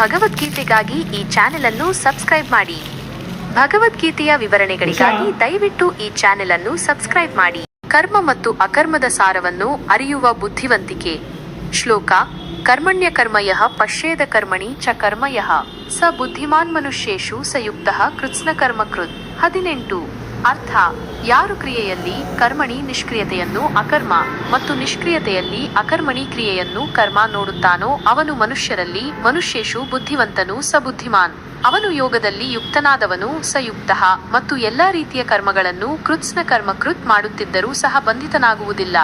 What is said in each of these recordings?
ಭಗವದ್ಗೀತೆಗಾಗಿ ಈ ಚಾನೆಲ್ ಅನ್ನು ಸಬ್ಸ್ಕ್ರೈಬ್ ಮಾಡಿ. ಭಗವದ್ಗೀತೆಯ ವಿವರಣೆಗಳಿಗಾಗಿ ದಯವಿಟ್ಟು ಈ ಚಾನೆಲ್ ಅನ್ನು ಸಬ್ಸ್ಕ್ರೈಬ್ ಮಾಡಿ. ಕರ್ಮ ಮತ್ತು ಅಕರ್ಮದ ಸಾರವನ್ನು ಅರಿಯುವ ಬುದ್ಧಿವಂತಿಕೆ. ಶ್ಲೋಕ ಕರ್ಮಣ್ಯ ಕರ್ಮಯಃ ಪಶ್ಯೇದ ಕರ್ಮಣಿ ಚ ಕರ್ಮಯಃ. ಸ ಬುದ್ಧಿಮಾನ್ ಮನುಷ್ಯೇಶು ಸಯುಕ್ತ ಕೃತ್ಸ್ನ ಕರ್ಮಕೃತ್ ಹದಿನೆಂಟು. ಅರ್ಥ. ಯಾರು ಕ್ರಿಯೆಯಲ್ಲಿ ಕರ್ಮಣಿ ನಿಷ್ಕ್ರಿಯತೆಯನ್ನು ಅಕರ್ಮ ಮತ್ತು ನಿಷ್ಕ್ರಿಯತೆಯಲ್ಲಿ ಅಕರ್ಮಣಿ ಕ್ರಿಯೆಯನ್ನು ಕರ್ಮ ನೋಡುತ್ತಾನೋ ಅವನು ಮನುಷ್ಯರಲ್ಲಿ ಮನುಷ್ಯೇಷು ಬುದ್ಧಿವಂತನು ಸಬುದ್ಧಿಮಾನ್. ಅವನು ಯೋಗದಲ್ಲಿ ಯುಕ್ತನಾದವನು ಸಯುಕ್ತ ಮತ್ತು ಎಲ್ಲಾ ರೀತಿಯ ಕರ್ಮಗಳನ್ನು ಕೃತ್ಸ್ನ ಕರ್ಮ ಕೃತ್ ಮಾಡುತ್ತಿದ್ದರೂ ಸಹ ಬಂಧಿತನಾಗುವುದಿಲ್ಲ.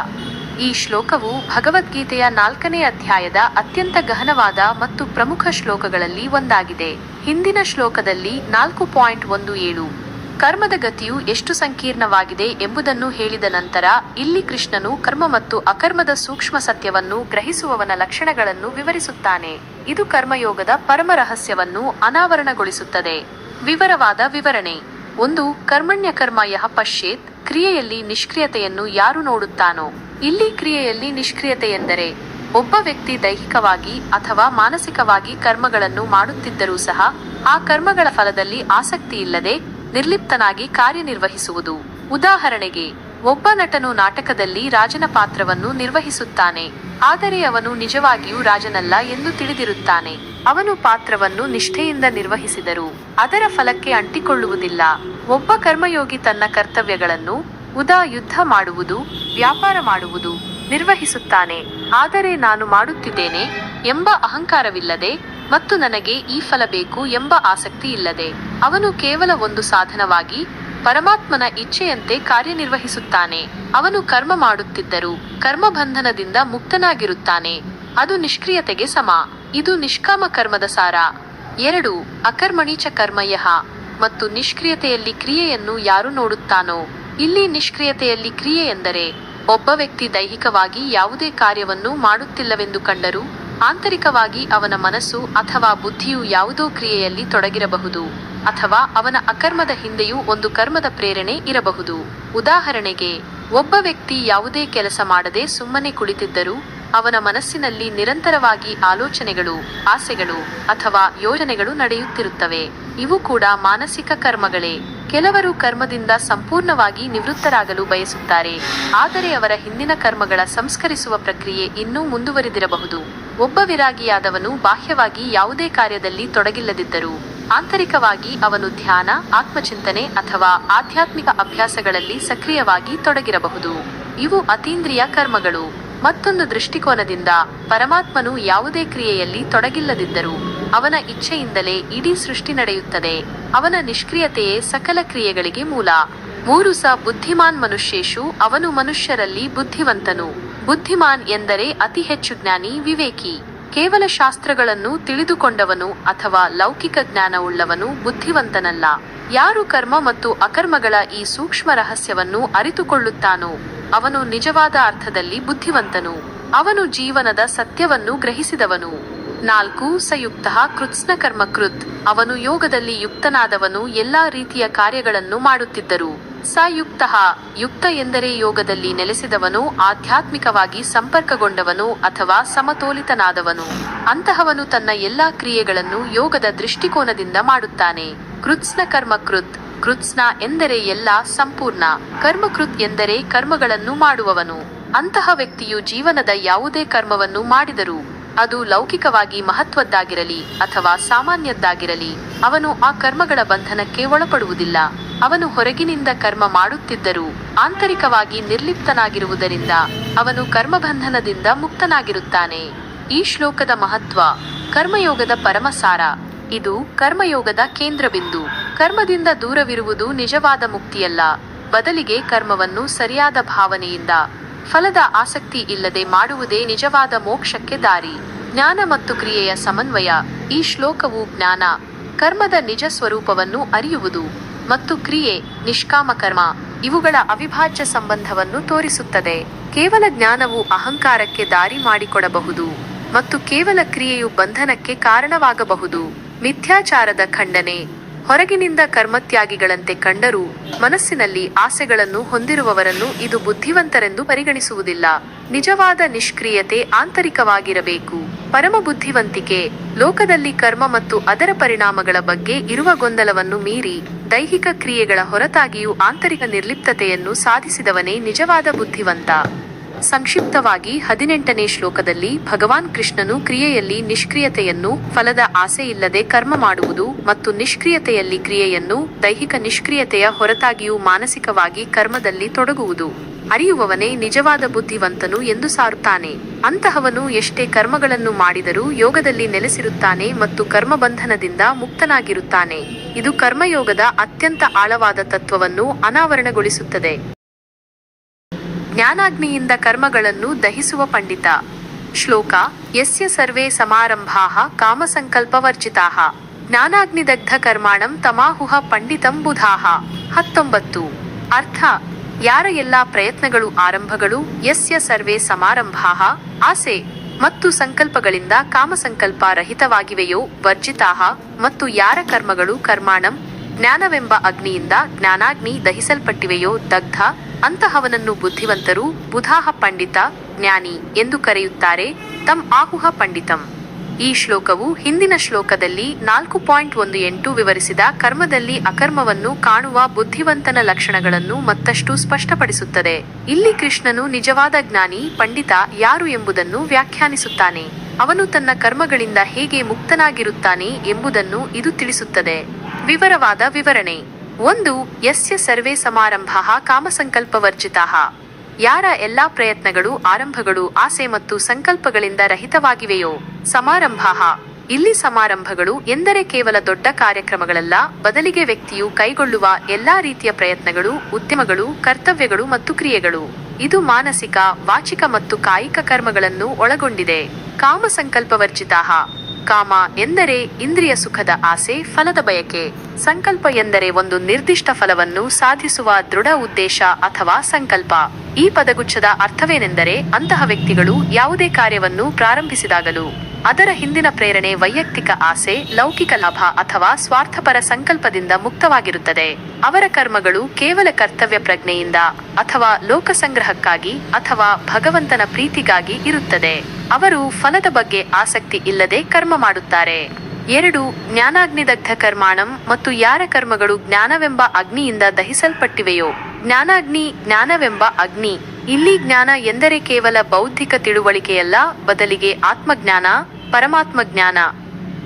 ಈ ಶ್ಲೋಕವು ಭಗವದ್ಗೀತೆಯ ನಾಲ್ಕನೇ ಅಧ್ಯಾಯದ ಅತ್ಯಂತ ಗಹನವಾದ ಮತ್ತು ಪ್ರಮುಖ ಶ್ಲೋಕಗಳಲ್ಲಿ ಒಂದಾಗಿದೆ. ಹಿಂದಿನ ಶ್ಲೋಕದಲ್ಲಿ ನಾಲ್ಕು ಪಾಯಿಂಟ್ ಒಂದು ಏಳು. ಕರ್ಮದ ಗತಿಯು ಎಷ್ಟು ಸಂಕೀರ್ಣವಾಗಿದೆ ಎಂಬುದನ್ನು ಹೇಳಿದ ನಂತರ ಇಲ್ಲಿ ಕೃಷ್ಣನು ಕರ್ಮ ಮತ್ತು ಅಕರ್ಮದ ಸೂಕ್ಷ್ಮ ಸತ್ಯವನ್ನು ಗ್ರಹಿಸುವವನ ಲಕ್ಷಣಗಳನ್ನು ವಿವರಿಸುತ್ತಾನೆ. ಇದು ಕರ್ಮಯೋಗದ ಪರಮ ರಹಸ್ಯವನ್ನು ಅನಾವರಣಗೊಳಿಸುತ್ತದೆ. ವಿವರವಾದ ವಿವರಣೆ. ಒಂದು, ಕರ್ಮಣ್ಯ ಕರ್ಮ ಯಹ ಪಶ್ಯೇತ್, ಕ್ರಿಯೆಯಲ್ಲಿ ನಿಷ್ಕ್ರಿಯತೆಯನ್ನು ಯಾರು ನೋಡುತ್ತಾನೋ. ಇಲ್ಲಿ ಕ್ರಿಯೆಯಲ್ಲಿ ನಿಷ್ಕ್ರಿಯತೆ ಎಂದರೆ ಒಬ್ಬ ವ್ಯಕ್ತಿ ದೈಹಿಕವಾಗಿ ಅಥವಾ ಮಾನಸಿಕವಾಗಿ ಕರ್ಮಗಳನ್ನು ಮಾಡುತ್ತಿದ್ದರೂ ಸಹ, ಆ ಕರ್ಮಗಳ ಫಲದಲ್ಲಿ ಆಸಕ್ತಿ ಇಲ್ಲದೆ ನಿರ್ಲಿಪ್ತನಾಗಿ ಕಾರ್ಯನಿರ್ವಹಿಸುವುದು. ಉದಾಹರಣೆಗೆ, ಒಬ್ಬ ನಟನು ನಾಟಕದಲ್ಲಿ ರಾಜನ ಪಾತ್ರವನ್ನು ನಿರ್ವಹಿಸುತ್ತಾನೆ. ಆದರೆ ಅವನು ನಿಜವಾಗಿಯೂ ರಾಜನಲ್ಲ ಎಂದು ತಿಳಿದಿರುತ್ತಾನೆ. ಅವನು ಪಾತ್ರವನ್ನು ನಿಷ್ಠೆಯಿಂದ ನಿರ್ವಹಿಸಿದರು ಅದರ ಫಲಕ್ಕೆ ಅಂಟಿಕೊಳ್ಳುವುದಿಲ್ಲ. ಒಬ್ಬ ಕರ್ಮಯೋಗಿ ತನ್ನ ಕರ್ತವ್ಯಗಳನ್ನು ಉದಾ ಯುದ್ಧ ಮಾಡುವುದು, ವ್ಯಾಪಾರ ಮಾಡುವುದು ನಿರ್ವಹಿಸುತ್ತಾನೆ. ಆದರೆ ನಾನು ಮಾಡುತ್ತಿದ್ದೇನೆ ಎಂಬ ಅಹಂಕಾರವಿಲ್ಲದೆ ಮತ್ತು ನನಗೆ ಈ ಫಲ ಬೇಕು ಎಂಬ ಆಸಕ್ತಿ ಇಲ್ಲದೆ ಅವನು ಕೇವಲ ಒಂದು ಸಾಧನವಾಗಿ ಪರಮಾತ್ಮನ ಇಚ್ಛೆಯಂತೆ ಕಾರ್ಯನಿರ್ವಹಿಸುತ್ತಾನೆ. ಅವನು ಕರ್ಮ ಮಾಡುತ್ತಿದ್ದರೂ ಕರ್ಮಬಂಧನದಿಂದ ಮುಕ್ತನಾಗಿರುತ್ತಾನೆ. ಅದು ನಿಷ್ಕ್ರಿಯತೆಗೆ ಸಮ. ಇದು ನಿಷ್ಕಾಮ ಕರ್ಮದ ಸಾರ. ಎರಡು, ಅಕರ್ಮಣೀಚ ಕರ್ಮಯಃ ಮತ್ತು ನಿಷ್ಕ್ರಿಯತೆಯಲ್ಲಿ ಕ್ರಿಯೆಯನ್ನು ಯಾರು ನೋಡುತ್ತಾನೋ? ಇಲ್ಲಿ ನಿಷ್ಕ್ರಿಯತೆಯಲ್ಲಿ ಕ್ರಿಯೆ ಎಂದರೆ ಒಬ್ಬ ವ್ಯಕ್ತಿ ದೈಹಿಕವಾಗಿ ಯಾವುದೇ ಕಾರ್ಯವನ್ನು ಮಾಡುತ್ತಿಲ್ಲವೆಂದು ಕಂಡರೂ ಆಂತರಿಕವಾಗಿ ಅವನ ಮನಸ್ಸು ಅಥವಾ ಬುದ್ಧಿಯು ಯಾವುದೋ ಕ್ರಿಯೆಯಲ್ಲಿ ತೊಡಗಿರಬಹುದು ಅಥವಾ ಅವನ ಅಕರ್ಮದ ಹಿಂದೆಯೂ ಒಂದು ಕರ್ಮದ ಪ್ರೇರಣೆ ಇರಬಹುದು. ಉದಾಹರಣೆಗೆ, ಒಬ್ಬ ವ್ಯಕ್ತಿ ಯಾವುದೇ ಕೆಲಸ ಮಾಡದೆ ಸುಮ್ಮನೆ ಕುಳಿತಿದ್ದರೂ ಅವನ ಮನಸ್ಸಿನಲ್ಲಿ ನಿರಂತರವಾಗಿ ಆಲೋಚನೆಗಳು, ಆಸೆಗಳು ಅಥವಾ ಯೋಜನೆಗಳು ನಡೆಯುತ್ತಿರುತ್ತವೆ. ಇವು ಕೂಡ ಮಾನಸಿಕ ಕರ್ಮಗಳೇ. ಕೆಲವರು ಕರ್ಮದಿಂದ ಸಂಪೂರ್ಣವಾಗಿ ನಿವೃತ್ತರಾಗಲು ಬಯಸುತ್ತಾರೆ. ಆದರೆ ಅವರ ಹಿಂದಿನ ಕರ್ಮಗಳ ಸಂಸ್ಕರಿಸುವ ಪ್ರಕ್ರಿಯೆ ಇನ್ನೂ ಮುಂದುವರಿದಿರಬಹುದು. ಒಬ್ಬ ವಿರಾಗಿಯಾದವನು ಬಾಹ್ಯವಾಗಿ ಯಾವುದೇ ಕಾರ್ಯದಲ್ಲಿ ತೊಡಗಿಲ್ಲದಿದ್ದರೂ, ಆಂತರಿಕವಾಗಿ ಅವನು ಧ್ಯಾನ, ಆತ್ಮಚಿಂತನೆ ಅಥವಾ ಆಧ್ಯಾತ್ಮಿಕ ಅಭ್ಯಾಸಗಳಲ್ಲಿ ಸಕ್ರಿಯವಾಗಿ ತೊಡಗಿರಬಹುದು. ಇವು ಅತೀಂದ್ರಿಯ ಕರ್ಮಗಳು. ಮತ್ತೊಂದು ದೃಷ್ಟಿಕೋನದಿಂದ ಪರಮಾತ್ಮನು ಯಾವುದೇ ಕ್ರಿಯೆಯಲ್ಲಿ ತೊಡಗಿಲ್ಲದಿದ್ದರೂ ಅವನ ಇಚ್ಛೆಯಿಂದಲೇ ಇಡೀ ಸೃಷ್ಟಿ ನಡೆಯುತ್ತದೆ. ಅವನ ನಿಷ್ಕ್ರಿಯತೆಯೇ ಸಕಲ ಕ್ರಿಯೆಗಳಿಗೆ ಮೂಲ. ಮೂರು ಸ ಬುದ್ಧಿಮಾನ್ ಮನುಷ್ಯೇಷು ಅವನು ಮನುಷ್ಯರಲ್ಲಿ ಬುದ್ಧಿವಂತನು. ಬುದ್ಧಿಮಾನ್ ಎಂದರೆ ಅತಿ ಹೆಚ್ಚು ಜ್ಞಾನಿ, ವಿವೇಕಿ. ಕೇವಲ ಶಾಸ್ತ್ರಗಳನ್ನು ತಿಳಿದುಕೊಂಡವನು ಅಥವಾ ಲೌಕಿಕ ಜ್ಞಾನವುಳ್ಳವನು ಬುದ್ಧಿವಂತನಲ್ಲ. ಯಾರು ಕರ್ಮ ಮತ್ತು ಅಕರ್ಮಗಳ ಈ ಸೂಕ್ಷ್ಮ ರಹಸ್ಯವನ್ನು ಅರಿತುಕೊಳ್ಳುತ್ತಾನೋ, ಅವನು ನಿಜವಾದ ಅರ್ಥದಲ್ಲಿ ಬುದ್ಧಿವಂತನು. ಅವನು ಜೀವನದ ಸತ್ಯವನ್ನು ಗ್ರಹಿಸಿದವನು. ನಾಲ್ಕು ಸಯುಕ್ತ ಕೃತ್ಸ್ನ ಕರ್ಮ ಕೃತ್ ಅವನು ಯೋಗದಲ್ಲಿ ಯುಕ್ತನಾದವನು ಎಲ್ಲಾ ರೀತಿಯ ಕಾರ್ಯಗಳನ್ನು ಮಾಡುತ್ತಿದ್ದರು. ಸಯುಕ್ತ ಯುಕ್ತ ಎಂದರೆ ಯೋಗದಲ್ಲಿ ನೆಲೆಸಿದವನು, ಆಧ್ಯಾತ್ಮಿಕವಾಗಿ ಸಂಪರ್ಕಗೊಂಡವನು ಅಥವಾ ಸಮತೋಲಿತನಾದವನು. ಅಂತಹವನು ತನ್ನ ಎಲ್ಲಾ ಕ್ರಿಯೆಗಳನ್ನು ಯೋಗದ ದೃಷ್ಟಿಕೋನದಿಂದ ಮಾಡುತ್ತಾನೆ. ಕೃತ್ಸ್ನ ಕರ್ಮಕೃತ್. ಕೃತ್ಸ್ನ ಎಂದರೆ ಎಲ್ಲ ಸಂಪೂರ್ಣ. ಕರ್ಮಕೃತ್ ಎಂದರೆ ಕರ್ಮಗಳನ್ನು ಮಾಡುವವನು. ಅಂತಹ ವ್ಯಕ್ತಿಯು ಜೀವನದ ಯಾವುದೇ ಕರ್ಮವನ್ನು ಮಾಡಿದರೂ ಅದು ಲೌಕಿಕವಾಗಿ ಮಹತ್ವದ್ದಾಗಿರಲಿ ಅಥವಾ ಸಾಮಾನ್ಯದ್ದಾಗಿರಲಿ, ಅವನು ಆ ಕರ್ಮಗಳ ಬಂಧನಕ್ಕೆ ಒಳಪಡುವುದಿಲ್ಲ. ಅವನು ಹೊರಗಿನಿಂದ ಕರ್ಮ ಮಾಡುತ್ತಿದ್ದರೂ ಆಂತರಿಕವಾಗಿ ನಿರ್ಲಿಪ್ತನಾಗಿರುವುದರಿಂದ ಅವನು ಕರ್ಮಬಂಧನದಿಂದ ಮುಕ್ತನಾಗಿರುತ್ತಾನೆ. ಈ ಶ್ಲೋಕದ ಮಹತ್ವ, ಕರ್ಮಯೋಗದ ಪರಮಸಾರ. ಇದು ಕರ್ಮಯೋಗದ ಕೇಂದ್ರಬಿಂದು. ಕರ್ಮದಿಂದ ದೂರವಿರುವುದು ನಿಜವಾದ ಮುಕ್ತಿಯಲ್ಲ. ಬದಲಿಗೆ ಕರ್ಮವನ್ನು ಸರಿಯಾದ ಭಾವನೆಯಿಂದ ಫಲದ ಆಸಕ್ತಿ ಇಲ್ಲದೆ ಮಾಡುವುದೇ ನಿಜವಾದ ಮೋಕ್ಷಕ್ಕೆ ದಾರಿ. ಜ್ಞಾನ ಮತ್ತು ಕ್ರಿಯೆಯ ಸಮನ್ವಯ, ಈ ಶ್ಲೋಕವು ಜ್ಞಾನ, ಕರ್ಮದ ನಿಜ ಸ್ವರೂಪವನ್ನು ಅರಿಯುವುದು ಮತ್ತು ಕ್ರಿಯೆ, ನಿಷ್ಕಾಮ ಕರ್ಮ ಇವುಗಳ ಅವಿಭಾಜ್ಯ ಸಂಬಂಧವನ್ನು ತೋರಿಸುತ್ತದೆ. ಕೇವಲ ಜ್ಞಾನವು ಅಹಂಕಾರಕ್ಕೆ ದಾರಿ ಮಾಡಿಕೊಡಬಹುದು ಮತ್ತು ಕೇವಲ ಕ್ರಿಯೆಯು ಬಂಧನಕ್ಕೆ ಕಾರಣವಾಗಬಹುದು. ಮಿಥ್ಯಾಚಾರದ ಖಂಡನೆ ಹೊರಗಿನಿಂದ ಕರ್ಮತ್ಯಾಗಿಗಳಂತೆ ಕಂಡರೂ ಮನಸ್ಸಿನಲ್ಲಿ ಆಸೆಗಳನ್ನು ಹೊಂದಿರುವವರನ್ನು ಇದು ಬುದ್ಧಿವಂತರೆಂದು ಪರಿಗಣಿಸುವುದಿಲ್ಲ. ನಿಜವಾದ ನಿಷ್ಕ್ರಿಯತೆ ಆಂತರಿಕವಾಗಿರಬೇಕು. ಪರಮ ಬುದ್ಧಿವಂತಿಕೆ ಲೋಕದಲ್ಲಿ ಕರ್ಮ ಮತ್ತು ಅದರ ಪರಿಣಾಮಗಳ ಬಗ್ಗೆ ಇರುವ ಗೊಂದಲವನ್ನು ಮೀರಿ ದೈಹಿಕ ಕ್ರಿಯೆಗಳ ಹೊರತಾಗಿಯೂ ಆಂತರಿಕ ನಿರ್ಲಿಪ್ತತೆಯನ್ನು ಸಾಧಿಸಿದವನೇ ನಿಜವಾದ ಬುದ್ಧಿವಂತ. ಸಂಕ್ಷಿಪ್ತವಾಗಿ ಹದಿನೆಂಟನೇ ಶ್ಲೋಕದಲ್ಲಿ ಭಗವಾನ್ ಕೃಷ್ಣನು ಕ್ರಿಯೆಯಲ್ಲಿ ನಿಷ್ಕ್ರಿಯತೆಯನ್ನು, ಫಲದ ಆಸೆ ಇಲ್ಲದೆ ಕರ್ಮ ಮಾಡುವುದು ಮತ್ತು ನಿಷ್ಕ್ರಿಯತೆಯಲ್ಲಿ ಕ್ರಿಯೆಯನ್ನು ದೈಹಿಕ ನಿಷ್ಕ್ರಿಯತೆಯ ಹೊರತಾಗಿಯೂ ಮಾನಸಿಕವಾಗಿ ಕರ್ಮದಲ್ಲಿ ತೊಡಗುವುದು. ಅರಿಯುವವನೇ ನಿಜವಾದ ಬುದ್ಧಿವಂತನು ಎಂದು ಸಾರುತ್ತಾನೆ. ಅಂತಹವನು ಎಷ್ಟೇ ಕರ್ಮಗಳನ್ನು ಮಾಡಿದರೂ ಯೋಗದಲ್ಲಿ ನೆಲೆಸಿರುತ್ತಾನೆ ಮತ್ತು ಕರ್ಮಬಂಧನದಿಂದ ಮುಕ್ತನಾಗಿರುತ್ತಾನೆ. ಇದು ಕರ್ಮಯೋಗದ ಅತ್ಯಂತ ಆಳವಾದ ತತ್ವವನ್ನು ಅನಾವರಣಗೊಳಿಸುತ್ತದೆ. ಜ್ಞಾನಾಗ್ನಿಯಿಂದ ಕರ್ಮಗಳನ್ನು ದಹಿಸುವ ಪಂಡಿತ. ಶ್ಲೋಕ, ಯಸ್ಯ ಸರ್ವೇ ಸಮಾರಂಭಾ ಕಾಮಸಂಕಲ್ಪವರ್ಜಿತಾ. ಜ್ಞಾನಾಗ್ನಿದಗ್ಧ ಕರ್ಮಾಣಂ ತಮಾಹುಹ ಪಂಡಿತಂ ಬುಧಾಹ ಹತ್ತೊಂಬತ್ತು. ಅರ್ಥ, ಯಾರ ಎಲ್ಲಾ ಪ್ರಯತ್ನಗಳು ಆರಂಭಗಳು, ಯಸ್ಯ ಸರ್ವೇ ಸಮಾರಂಭಾ, ಆಸೆ, ಮತ್ತು ಸಂಕಲ್ಪಗಳಿಂದ ಕಾಮಸಂಕಲ್ಪ ರಹಿತವಾಗಿವೆಯೋ ವರ್ಜಿತಾ, ಮತ್ತು ಯಾರ ಕರ್ಮಗಳು ಕರ್ಮಾಣಂ ಜ್ಞಾನವೆಂಬ ಅಗ್ನಿಯಿಂದ ಜ್ಞಾನಾಗ್ನಿ ದಹಿಸಲ್ಪಟ್ಟಿವೆಯೋ ದಗ್ಧ, ಅಂತಹವನನ್ನು ಬುದ್ಧಿವಂತರು ಬುಧಾಹ ಪಂಡಿತ, ಜ್ಞಾನಿ ಎಂದು ಕರೆಯುತ್ತಾರೆ ತಮ್ ಆಹುಹ ಪಂಡಿತಂ. ಈ ಶ್ಲೋಕವು ಹಿಂದಿನ ಶ್ಲೋಕದಲ್ಲಿ ನಾಲ್ಕು ಪಾಯಿಂಟ್ ಒಂದು ಎಂಟು ವಿವರಿಸಿದ ಕರ್ಮದಲ್ಲಿ ಅಕರ್ಮವನ್ನು ಕಾಣುವ ಬುದ್ಧಿವಂತನ ಲಕ್ಷಣಗಳನ್ನು ಮತ್ತಷ್ಟು ಸ್ಪಷ್ಟಪಡಿಸುತ್ತದೆ. ಇಲ್ಲಿ ಕೃಷ್ಣನು ನಿಜವಾದ ಜ್ಞಾನಿ, ಪಂಡಿತ ಯಾರು ಎಂಬುದನ್ನು ವ್ಯಾಖ್ಯಾನಿಸುತ್ತಾನೆ. ಅವನು ತನ್ನ ಕರ್ಮಗಳಿಂದ ಹೇಗೆ ಮುಕ್ತನಾಗಿರುತ್ತಾನೆ ಎಂಬುದನ್ನು ಇದು ತಿಳಿಸುತ್ತದೆ. ವಿವರವಾದ ವಿವರಣೆ. ಒಂದು, ಯಸ್ಯ ಸರ್ವೇ ಸಮಾರಂಭ ಕಾಮಸಂಕಲ್ಪವರ್ಜಿತ. ಯಾರ ಎಲ್ಲಾ ಪ್ರಯತ್ನಗಳು, ಆರಂಭಗಳು, ಆಸೆ ಮತ್ತು ಸಂಕಲ್ಪಗಳಿಂದ ರಹಿತವಾಗಿವೆಯೋ, ಸಮಾರಂಭ. ಇಲ್ಲಿ ಸಮಾರಂಭಗಳು ಎಂದರೆ ಕೇವಲ ದೊಡ್ಡ ಕಾರ್ಯಕ್ರಮಗಳಲ್ಲ, ಬದಲಿಗೆ ವ್ಯಕ್ತಿಯು ಕೈಗೊಳ್ಳುವ ಎಲ್ಲಾ ರೀತಿಯ ಪ್ರಯತ್ನಗಳು, ಉದ್ಯಮಗಳು, ಕರ್ತವ್ಯಗಳು ಮತ್ತು ಕ್ರಿಯೆಗಳು. ಇದು ಮಾನಸಿಕ, ವಾಚಿಕ ಮತ್ತು ಕಾಯಿಕ ಕರ್ಮಗಳನ್ನು ಒಳಗೊಂಡಿದೆ. ಕಾಮ ಸಂಕಲ್ಪವರ್ಜಿತಾ ಕಾಮ ಎಂದರೆ ಇಂದ್ರಿಯ ಸುಖದ ಆಸೆ, ಫಲದ ಬಯಕೆ. ಸಂಕಲ್ಪ ಎಂದರೆ ಒಂದು ನಿರ್ದಿಷ್ಟ ಫಲವನ್ನು ಸಾಧಿಸುವ ದೃಢ ಉದ್ದೇಶ ಅಥವಾ ಸಂಕಲ್ಪ. ಈ ಪದಗುಚ್ಛದ ಅರ್ಥವೇನೆಂದರೆ ಅಂತಹ ವ್ಯಕ್ತಿಗಳು ಯಾವುದೇ ಕಾರ್ಯವನ್ನು ಪ್ರಾರಂಭಿಸಿದಾಗಲೂ ಅದರ ಹಿಂದಿನ ಪ್ರೇರಣೆ ವೈಯಕ್ತಿಕ ಆಸೆ, ಲೌಕಿಕ ಲಾಭ ಅಥವಾ ಸ್ವಾರ್ಥಪರ ಸಂಕಲ್ಪದಿಂದ ಮುಕ್ತವಾಗಿರುತ್ತದೆ. ಅವರ ಕರ್ಮಗಳು ಕೇವಲ ಕರ್ತವ್ಯ ಪ್ರಜ್ಞೆಯಿಂದ ಅಥವಾ ಲೋಕಸಂಗ್ರಹಕ್ಕಾಗಿ ಅಥವಾ ಭಗವಂತನ ಪ್ರೀತಿಗಾಗಿ ಇರುತ್ತದೆ. ಅವರು ಫಲದ ಬಗ್ಗೆ ಆಸಕ್ತಿ ಇಲ್ಲದೆ ಕರ್ಮ ಮಾಡುತ್ತಾರೆ. ಎರಡು, ಜ್ಞಾನಾಗ್ನಿದಗ್ಧ ಕರ್ಮಾಣಂ ಮತ್ತು ಯಾರ ಕರ್ಮಗಳು ಜ್ಞಾನವೆಂಬ ಅಗ್ನಿಯಿಂದ ದಹಿಸಲ್ಪಟ್ಟಿವೆಯೋ? ಜ್ಞಾನಾಗ್ನಿ, ಜ್ಞಾನವೆಂಬ ಅಗ್ನಿ. ಇಲ್ಲಿ ಜ್ಞಾನ ಎಂದರೆ ಕೇವಲ ಬೌದ್ಧಿಕ ತಿಳುವಳಿಕೆಯಲ್ಲ, ಬದಲಿಗೆ ಆತ್ಮಜ್ಞಾನ ಪರಮಾತ್ಮ ಜ್ಞಾನ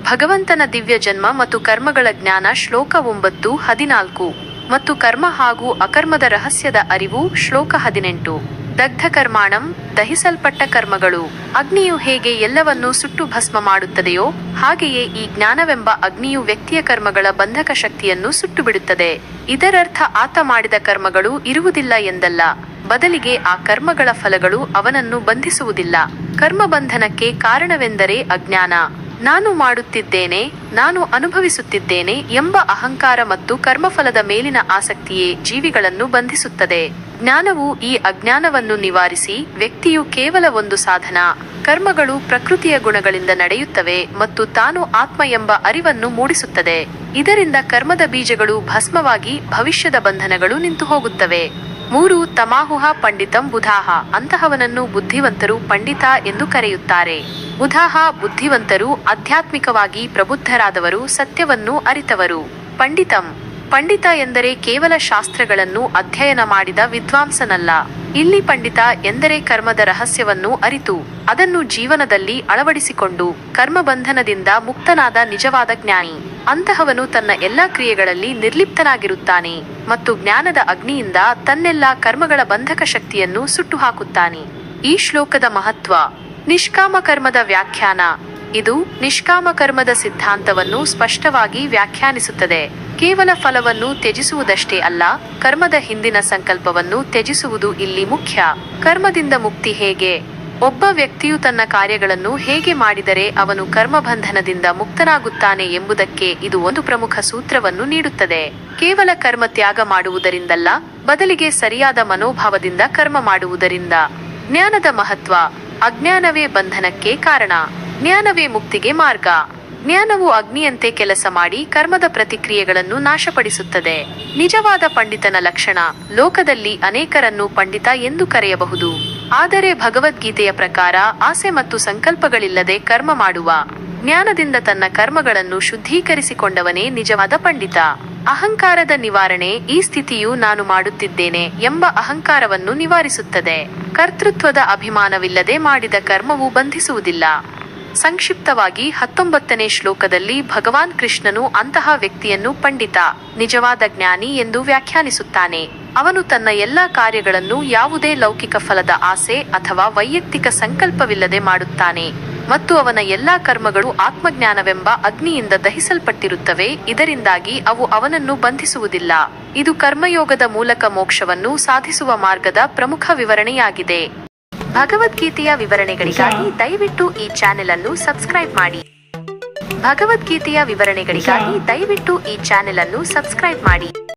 ಭಗವಂತನ ದಿವ್ಯ ಜನ್ಮ ಮತ್ತು ಕರ್ಮಗಳ ಜ್ಞಾನ ಶ್ಲೋಕ ಒಂಬತ್ತು, ಹದಿನಾಲ್ಕು. ಮತ್ತು ಕರ್ಮ ಹಾಗೂ ಅಕರ್ಮದ ರಹಸ್ಯದ ಅರಿವು ಶ್ಲೋಕ ಹದಿನೆಂಟು. ದಗ್ಧ ಕರ್ಮಾಣಂ, ದಹಿಸಲ್ಪಟ್ಟ ಕರ್ಮಗಳು. ಅಗ್ನಿಯು ಹೇಗೆ ಎಲ್ಲವನ್ನೂ ಸುಟ್ಟು ಭಸ್ಮ ಮಾಡುತ್ತದೆಯೋ, ಹಾಗೆಯೇ ಈ ಜ್ಞಾನವೆಂಬ ಅಗ್ನಿಯು ವ್ಯಕ್ತಿಯ ಕರ್ಮಗಳ ಬಂಧಕ ಶಕ್ತಿಯನ್ನು ಸುಟ್ಟು ಬಿಡುತ್ತದೆ ಇದರರ್ಥ ಆತ ಮಾಡಿದ ಕರ್ಮಗಳು ಇರುವುದಿಲ್ಲ ಎಂದಲ್ಲ. ಬದಲಿಗೆ ಆ ಕರ್ಮಗಳ ಫಲಗಳು ಅವನನ್ನು ಬಂಧಿಸುವುದಿಲ್ಲ. ಕರ್ಮ ಬಂಧನಕ್ಕೆ ಕಾರಣವೆಂದರೆ ಅಜ್ಞಾನ. ನಾನು ಮಾಡುತ್ತಿದ್ದೇನೆ, ನಾನು ಅನುಭವಿಸುತ್ತಿದ್ದೇನೆ ಎಂಬ ಅಹಂಕಾರ ಮತ್ತು ಕರ್ಮಫಲದ ಮೇಲಿನ ಆಸಕ್ತಿಯೇ ಜೀವಿಗಳನ್ನು ಬಂಧಿಸುತ್ತದೆ. ಜ್ಞಾನವು ಈ ಅಜ್ಞಾನವನ್ನು ನಿವಾರಿಸಿ ವ್ಯಕ್ತಿಯು ಕೇವಲ ಒಂದು ಸಾಧನ. ಕರ್ಮಗಳು ಪ್ರಕೃತಿಯ ಗುಣಗಳಿಂದ ನಡೆಯುತ್ತವೆ ಮತ್ತು ತಾನು ಆತ್ಮ ಎಂಬ ಅರಿವನ್ನು ಮೂಡಿಸುತ್ತದೆ. ಇದರಿಂದ ಕರ್ಮದ ಬೀಜಗಳು ಭಸ್ಮವಾಗಿ ಭವಿಷ್ಯದ ಬಂಧನಗಳು ನಿಂತು ಹೋಗುತ್ತವೆ. ಮೂರು, ತಮಾಹುಹ ಪಂಡಿತಂ ಬುಧಾಹ. ಅಂತಹವನನ್ನು ಬುದ್ಧಿವಂತರು ಪಂಡಿತ ಎಂದು ಕರೆಯುತ್ತಾರೆ. ಬುಧಾಹ ಬುದ್ಧಿವಂತರು ಆಧ್ಯಾತ್ಮಿಕವಾಗಿ ಪ್ರಬುದ್ಧರಾದವರು ಸತ್ಯವನ್ನು ಅರಿತವರು. ಪಂಡಿತಂ ಪಂಡಿತ ಎಂದರೆ ಕೇವಲ ಶಾಸ್ತ್ರಗಳನ್ನು ಅಧ್ಯಯನ ಮಾಡಿದ ವಿದ್ವಾಂಸನಲ್ಲ. ಇಲ್ಲಿ ಪಂಡಿತ ಎಂದರೆ ಕರ್ಮದ ರಹಸ್ಯವನ್ನು ಅರಿತು, ಅದನ್ನು ಜೀವನದಲ್ಲಿ ಅಳವಡಿಸಿಕೊಂಡು, ಕರ್ಮಬಂಧನದಿಂದ ಮುಕ್ತನಾದ ನಿಜವಾದ ಜ್ಞಾನಿ. ಅಂತಹವನು ತನ್ನ ಎಲ್ಲ ಕ್ರಿಯೆಗಳಲ್ಲಿ ನಿರ್ಲಿಪ್ತನಾಗಿರುತ್ತಾನೆ ಮತ್ತು ಜ್ಞಾನದ ಅಗ್ನಿಯಿಂದ ತನ್ನೆಲ್ಲ ಕರ್ಮಗಳ ಬಂಧಕ ಶಕ್ತಿಯನ್ನು ಸುಟ್ಟು ಹಾಕುತ್ತಾನೆ ಈ ಶ್ಲೋಕದ ಮಹತ್ವ, ನಿಷ್ಕಾಮ ಕರ್ಮದ ವ್ಯಾಖ್ಯಾನ. ಇದು ನಿಷ್ಕಾಮ ಕರ್ಮದ ಸಿದ್ಧಾಂತವನ್ನು ಸ್ಪಷ್ಟವಾಗಿ ವ್ಯಾಖ್ಯಾನಿಸುತ್ತದೆ. ಕೇವಲ ಫಲವನ್ನು ತ್ಯಜಿಸುವುದಷ್ಟೇ ಅಲ್ಲ, ಕರ್ಮದ ಹಿಂದಿನ ಸಂಕಲ್ಪವನ್ನು ತ್ಯಜಿಸುವುದು ಇಲ್ಲಿ ಮುಖ್ಯ. ಕರ್ಮದಿಂದ ಮುಕ್ತಿ ಹೇಗೆ? ಒಬ್ಬ ವ್ಯಕ್ತಿಯು ತನ್ನ ಕಾರ್ಯಗಳನ್ನು ಹೇಗೆ ಮಾಡಿದರೆ ಅವನು ಕರ್ಮಬಂಧನದಿಂದ ಮುಕ್ತನಾಗುತ್ತಾನೆ ಎಂಬುದಕ್ಕೆ ಇದು ಒಂದು ಪ್ರಮುಖ ಸೂತ್ರವನ್ನು ನೀಡುತ್ತದೆ. ಕೇವಲ ಕರ್ಮ ತ್ಯಾಗ ಮಾಡುವುದರಿಂದಲ್ಲ, ಬದಲಿಗೆ ಸರಿಯಾದ ಮನೋಭಾವದಿಂದ ಕರ್ಮ ಮಾಡುವುದರಿಂದ. ಜ್ಞಾನದ ಮಹತ್ವ, ಅಜ್ಞಾನವೇ ಬಂಧನಕ್ಕೆ ಕಾರಣ. ಜ್ಞಾನವೇ ಮುಕ್ತಿಗೆ ಮಾರ್ಗ. ಜ್ಞಾನವು ಅಗ್ನಿಯಂತೆ ಕೆಲಸ ಮಾಡಿ ಕರ್ಮದ ಪ್ರತಿಕ್ರಿಯೆಗಳನ್ನು ನಾಶಪಡಿಸುತ್ತದೆ. ನಿಜವಾದ ಪಂಡಿತನ ಲಕ್ಷಣ, ಲೋಕದಲ್ಲಿ ಅನೇಕರನ್ನು ಪಂಡಿತ ಎಂದು ಕರೆಯಬಹುದು. ಆದರೆ ಭಗವದ್ಗೀತೆಯ ಪ್ರಕಾರ ಆಸೆ ಮತ್ತು ಸಂಕಲ್ಪಗಳಿಲ್ಲದೆ ಕರ್ಮ ಮಾಡುವ, ಜ್ಞಾನದಿಂದ ತನ್ನ ಕರ್ಮಗಳನ್ನು ಶುದ್ಧೀಕರಿಸಿಕೊಂಡವನೇ ನಿಜವಾದ ಪಂಡಿತ. ಅಹಂಕಾರದ ನಿವಾರಣೆ ಈ ಸ್ಥಿತಿಯು ನಾನು ಮಾಡುತ್ತಿದ್ದೇನೆ ಎಂಬ ಅಹಂಕಾರವನ್ನು ನಿವಾರಿಸುತ್ತದೆ. ಕರ್ತೃತ್ವದ ಅಭಿಮಾನವಿಲ್ಲದೆ ಮಾಡಿದ ಕರ್ಮವು ಬಂಧಿಸುವುದಿಲ್ಲ. ಸಂಕ್ಷಿಪ್ತವಾಗಿ ಹತ್ತೊಂಬತ್ತನೇ ಶ್ಲೋಕದಲ್ಲಿ ಭಗವಾನ್ ಕೃಷ್ಣನು ಅಂತಹ ವ್ಯಕ್ತಿಯನ್ನು ಪಂಡಿತ, ನಿಜವಾದ ಜ್ಞಾನಿ ಎಂದು ವ್ಯಾಖ್ಯಾನಿಸುತ್ತಾನೆ. ಅವನು ತನ್ನ ಎಲ್ಲಾ ಕಾರ್ಯಗಳನ್ನು ಯಾವುದೇ ಲೌಕಿಕ ಫಲದ ಆಸೆ ಅಥವಾ ವೈಯಕ್ತಿಕ ಸಂಕಲ್ಪವಿಲ್ಲದೆ ಮಾಡುತ್ತಾನೆ ಮತ್ತು ಅವನ ಎಲ್ಲಾ ಕರ್ಮಗಳು ಆತ್ಮಜ್ಞಾನವೆಂಬ ಅಗ್ನಿಯಿಂದ ದಹಿಸಲ್ಪಟ್ಟಿರುತ್ತವೆ, ಇದರಿಂದಾಗಿ ಅವು ಅವನನ್ನು ಬಂಧಿಸುವುದಿಲ್ಲ. ಇದು ಕರ್ಮಯೋಗದ ಮೂಲಕ ಮೋಕ್ಷವನ್ನು ಸಾಧಿಸುವ ಮಾರ್ಗದ ಪ್ರಮುಖ ವಿವರಣೆಯಾಗಿದೆ. ಭಗವದ್ಗೀತೆಯ ವಿವರಣೆಗಳಿಗಾಗಿ ದಯವಿಟ್ಟು ಈ ಚಾನೆಲ್ ಅನ್ನು ಸಬ್ಸ್ಕ್ರೈಬ್ ಮಾಡಿ. ಭಗವದ್ಗೀತೆಯ ವಿವರಣೆಗಳಿಗಾಗಿ ದಯವಿಟ್ಟು ಈ ಚಾನೆಲ್ ಅನ್ನು ಸಬ್ಸ್ಕ್ರೈಬ್ ಮಾಡಿ.